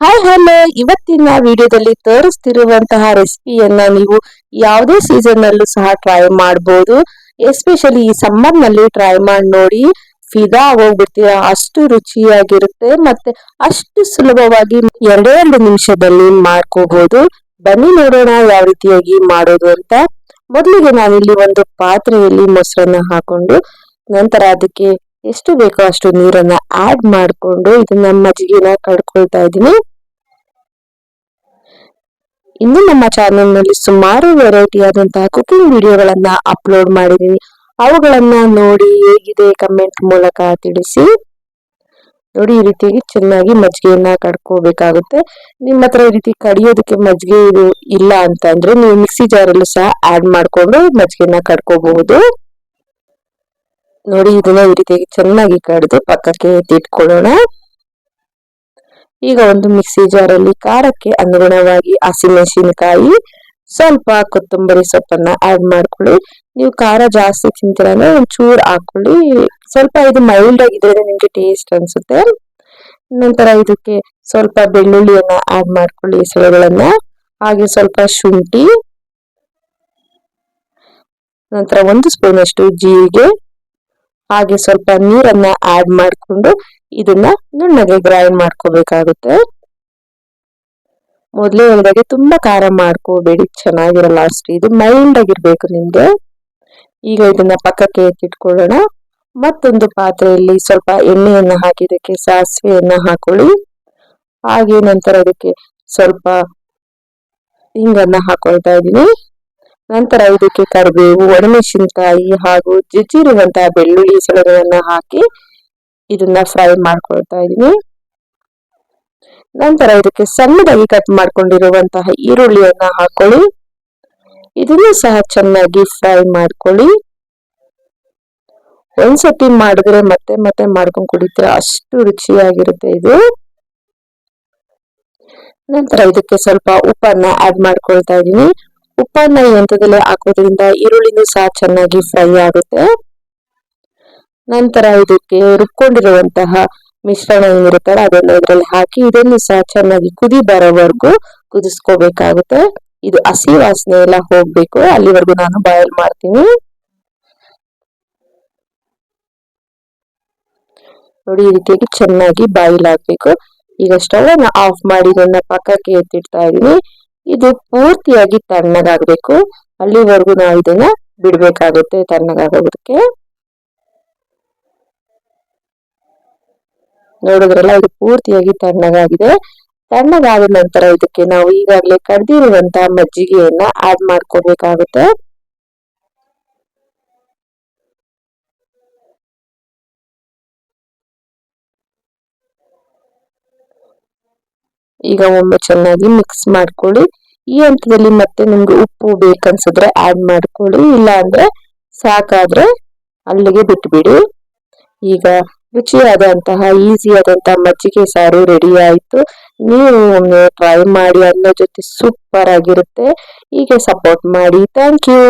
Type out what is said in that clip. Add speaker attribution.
Speaker 1: Hi hello ಇವತ್ತಿನ ವಿಡಿಯೋದಲ್ಲಿ ತೋರಿಸ್ತಿರುವಂತಹ ರೆಸಿಪಿಯನ್ನ ನೀವು ಯಾವುದೇ ಸೀಸನ್ ನಲ್ಲೂ ಸಹ ಟ್ರೈ ಮಾಡಬಹುದು ಎಸ್ಪೆಷಲಿ ಈ ಸಮ್ಮರ್ನಲ್ಲಿ ಟ್ರೈ ಮಾಡಿ ನೋಡಿ. ಫಿದಾ ಹೋಗ್ಬಿಡ್ತೀರಾ? ಅಷ್ಟು ರುಚಿಯಾಗಿರುತ್ತೆ ಮತ್ತೆ ಅಷ್ಟು ಸುಲಭವಾಗಿ ಎರಡೇ ಎರಡು ನಿಮಿಷದಲ್ಲಿ ಮಾಡ್ಕೋಬಹುದು ಬನ್ನಿ ನೋಡೋಣ ಯಾವ ರೀತಿಯಾಗಿ ಮಾಡೋದು ಅಂತ. ಮೊದಲಿಗೆ ನಾನಿಲ್ಲಿ ಒಂದು ಪಾತ್ರೆಯಲ್ಲಿ ಮೊಸರನ್ನ ಹಾಕೊಂಡು ನಂತರ ಅದಕ್ಕೆ ಎಷ್ಟು ಬೇಕೋ ಅಷ್ಟು ನೀರನ್ನ ಆಡ್ ಮಾಡಿಕೊಂಡು ಇದನ್ನ ಮಜ್ಜಿಗೆನ ಕಡ್ಕೊಳ್ತಾ ಇದ್ದೀನಿ. ಇನ್ನು ನಮ್ಮ ಚಾನೆಲ್ನಲ್ಲಿ ಸುಮಾರು ವೆರೈಟಿ ಆದಂತಹ ಕುಕಿಂಗ್ ವಿಡಿಯೋಗಳನ್ನ ಅಪ್ಲೋಡ್ ಮಾಡಿದೀನಿ ಅವುಗಳನ್ನ ನೋಡಿ ಹೇಗಿದೆ ಕಮೆಂಟ್ ಮೂಲಕ ತಿಳಿಸಿ. ನೋಡಿ, ಈ ರೀತಿಯಾಗಿ ಚೆನ್ನಾಗಿ ಮಜ್ಜಿಗೆಯನ್ನ ಕಡ್ಕೋಬೇಕಾಗುತ್ತೆ. ನಿಮ್ಮ ಹತ್ರ ಈ ರೀತಿ ಕಡಿಯೋದಕ್ಕೆ ಮಜ್ಜಿಗೆ ಇದು ಇಲ್ಲ ಅಂತಂದ್ರೆ ನೀವು ಮಿಕ್ಸಿ ಜಾರಲ್ಲೂ ಸಹ ಆಡ್ ಮಾಡ್ಕೊಂಡು ಮಜ್ಜಿಗೆನ ಕಡ್ಕೋಬಹುದು. ನೋಡಿ, ಇದನ್ನ ಈ ರೀತಿಯಾಗಿ ಚೆನ್ನಾಗಿ ಕಡಿದು ಪಕ್ಕಕ್ಕೆ ಎತ್ತಿಟ್ಕೊಳ್ಳೋಣ. ಈಗ ಒಂದು ಮಿಕ್ಸಿ ಜಾರಲ್ಲಿ ಖಾರಕ್ಕೆ ಅನುಗುಣವಾಗಿ ಹಸಿಮೆಣಸಿನಕಾಯಿ, ಸ್ವಲ್ಪ ಕೊತ್ತಂಬರಿ ಸೊಪ್ಪನ್ನ ಆಡ್ ಮಾಡ್ಕೊಳ್ಳಿ. ನೀವು ಖಾರ ಜಾಸ್ತಿ ತಿಂತೀರ ಒಂಚೂರು ಹಾಕೊಳ್ಳಿ ಸ್ವಲ್ಪ ಇದು ಮೈಲ್ಡ್ ಆಗಿದ್ರೆ ನಿಮಗೆ ಟೇಸ್ಟ್ ಅನ್ಸುತ್ತೆ. ನಂತರ ಇದಕ್ಕೆ ಸ್ವಲ್ಪ ಬೆಳ್ಳುಳ್ಳಿಯನ್ನ ಆಡ್ ಮಾಡ್ಕೊಳ್ಳಿ ಸೆಳೆಗಳನ್ನ ಹಾಗೆ ಸ್ವಲ್ಪ ಶುಂಠಿ. ನಂತರ ಒಂದು ಸ್ಪೂನ್ ಅಷ್ಟು ಜೀರಿಗೆ. ಹಾಗೆ ಸ್ವಲ್ಪ ನೀರನ್ನ ಆಡ್ ಮಾಡಿಕೊಂಡು ಇದನ್ನ ನುಣ್ಣಗೆ ಗ್ರೈಂಡ್ ಮಾಡ್ಕೋಬೇಕಾಗುತ್ತೆ. ಮೊದಲೇ ಹೇಳಿದಾಗೆ ತುಂಬಾ ಖಾರ ಮಾಡ್ಕೋಬೇಡಿ, ಚೆನ್ನಾಗಿರಲ್ಲ ಅಷ್ಟು. ಇದು ಮೈಲ್ಡ್ ಆಗಿರ್ಬೇಕು ನಿಮ್ಗೆ. ಈಗ ಇದನ್ನ ಪಕ್ಕಕ್ಕೆ ಎತ್ತಿಟ್ಕೊಳ್ಳೋಣ. ಮತ್ತೊಂದು ಪಾತ್ರೆಯಲ್ಲಿ ಸ್ವಲ್ಪ ಎಣ್ಣೆಯನ್ನ ಹಾಕಿದಕ್ಕೆ ಸಾಸಿವೆಯನ್ನ ಹಾಕೊಳ್ಳಿ. ಹಾಗೆ ನಂತರ ಅದಕ್ಕೆ ಸ್ವಲ್ಪ ಹಿಂಗನ್ನ ಹಾಕೊಳ್ತಾ ಇದ್ದೀನಿ. ನಂತರ ಇದಕ್ಕೆ ಕರಿಬೇವು, ಒಣಮೆಣಸಿನಕಾಯಿ ಹಾಗೂ ಜಜ್ಜಿರುವಂತಹ ಬೆಳ್ಳುಳ್ಳಿ ಸೆಳೆಗಳನ್ನ ಹಾಕಿ ಇದನ್ನ ಫ್ರೈ ಮಾಡ್ಕೊಳ್ತಾ ಇದೀನಿ ನಂತರ ಇದಕ್ಕೆ ಸಣ್ಣದಾಗಿ ಕಟ್ ಮಾಡ್ಕೊಂಡಿರುವಂತಹ ಈರುಳ್ಳಿಯನ್ನ ಹಾಕೊಳ್ಳಿ. ಇದನ್ನು ಸಹ ಚೆನ್ನಾಗಿ ಫ್ರೈ ಮಾಡ್ಕೊಳ್ಳಿ. ಒಂದ್ಸತಿ ಮಾಡಿದ್ರೆ ಮತ್ತೆ ಮತ್ತೆ ಮಾಡ್ಕೊಂಡು ಕುಡಿತೀರ ಅಷ್ಟು ರುಚಿಯಾಗಿರುತ್ತೆ ಇದು. ನಂತರ ಇದಕ್ಕೆ ಸ್ವಲ್ಪ ಉಪ್ಪನ್ನ ಆಡ್ ಮಾಡ್ಕೊಳ್ತಾ ಇದೀನಿ ಉಪ್ಪನ್ನ ಈ ಹಂತದಲ್ಲಿ ಹಾಕೋದ್ರಿಂದ ಈರುಳ್ಳಿನೂ ಸಹ ಚೆನ್ನಾಗಿ ಫ್ರೈ ಆಗುತ್ತೆ. ನಂತರ ಇದಕ್ಕೆ ರುಬ್ಕೊಂಡಿರುವಂತಹ ಮಿಶ್ರಣ ಏನಿರುತ್ತಲ್ಲ ಅದನ್ನ ಇದರಲ್ಲಿ ಹಾಕಿ ಇದನ್ನು ಸಹ ಚೆನ್ನಾಗಿ ಕುದಿ ಬರೋವರೆಗೂ ಕುದಿಸ್ಕೋಬೇಕಾಗುತ್ತೆ. ಇದು ಹಸಿ ವಾಸನೆ ಎಲ್ಲ ಹೋಗ್ಬೇಕು. ಅಲ್ಲಿವರೆಗೂ ನಾನು ಬಾಯ್ಲ್ ಮಾಡ್ತೀನಿ. ನೋಡಿ, ಈ ರೀತಿಯಾಗಿ ಚೆನ್ನಾಗಿ ಬಾಯಿಲ್ ಆಗ್ಬೇಕು. ಈಗ ಸ್ಟವ್ ಆಫ್ ಮಾಡಿ ನನ್ನ ಪಕ್ಕಕ್ಕೆ ಎತ್ತಿಡ್ತಾ ಇದೀನಿ ಇದು ಪೂರ್ತಿಯಾಗಿ ತಣ್ಣಗಾಗಬೇಕು. ಅಲ್ಲಿವರೆಗೂ ನಾವು ಇದನ್ನ ಬಿಡಬೇಕಾಗುತ್ತೆ ತಣ್ಣಗಾಗೋದಕ್ಕೆ. ನೋಡಿದ್ರಲ್ಲ, ಇದು ಪೂರ್ತಿಯಾಗಿ ತಣ್ಣಗಾಗಿದೆ. ತಣ್ಣಗಾದ ನಂತರ ಇದಕ್ಕೆ ನಾವು ಈಗಾಗಲೇ ಕಡ್ದಿರುವಂತಹ ಮಜ್ಜಿಗೆಯನ್ನ ಆಡ್ ಮಾಡ್ಕೋಬೇಕಾಗುತ್ತೆ. ಈಗ ಒಮ್ಮೆ ಚೆನ್ನಾಗಿ ಮಿಕ್ಸ್ ಮಾಡ್ಕೊಳ್ಳಿ. ಈ ಹಂತದಲ್ಲಿ ಮತ್ತೆ ನಿಮ್ಗೆ ಉಪ್ಪು ಬೇಕನ್ಸಿದ್ರೆ ಆಡ್ ಮಾಡ್ಕೊಳ್ಳಿ. ಇಲ್ಲ ಅಂದ್ರೆ ಸಾಕಾದ್ರೆ ಅಲ್ಲಿಗೆ ಬಿಟ್ಬಿಡಿ. ಈಗ ರುಚಿಯಾದಂತಹ ಈಸಿ ಆದಂತಹ ಮಜ್ಜಿಗೆ ಸಾರು ರೆಡಿ ಆಯ್ತು. ನೀವು ಒಮ್ಮೆ ಟ್ರೈ ಮಾಡಿ ಅನ್ನೋ ಜೊತೆ ಸೂಪರ್ ಆಗಿರುತ್ತೆ. ಹೀಗೆ ಸಪೋರ್ಟ್ ಮಾಡಿ. Thank you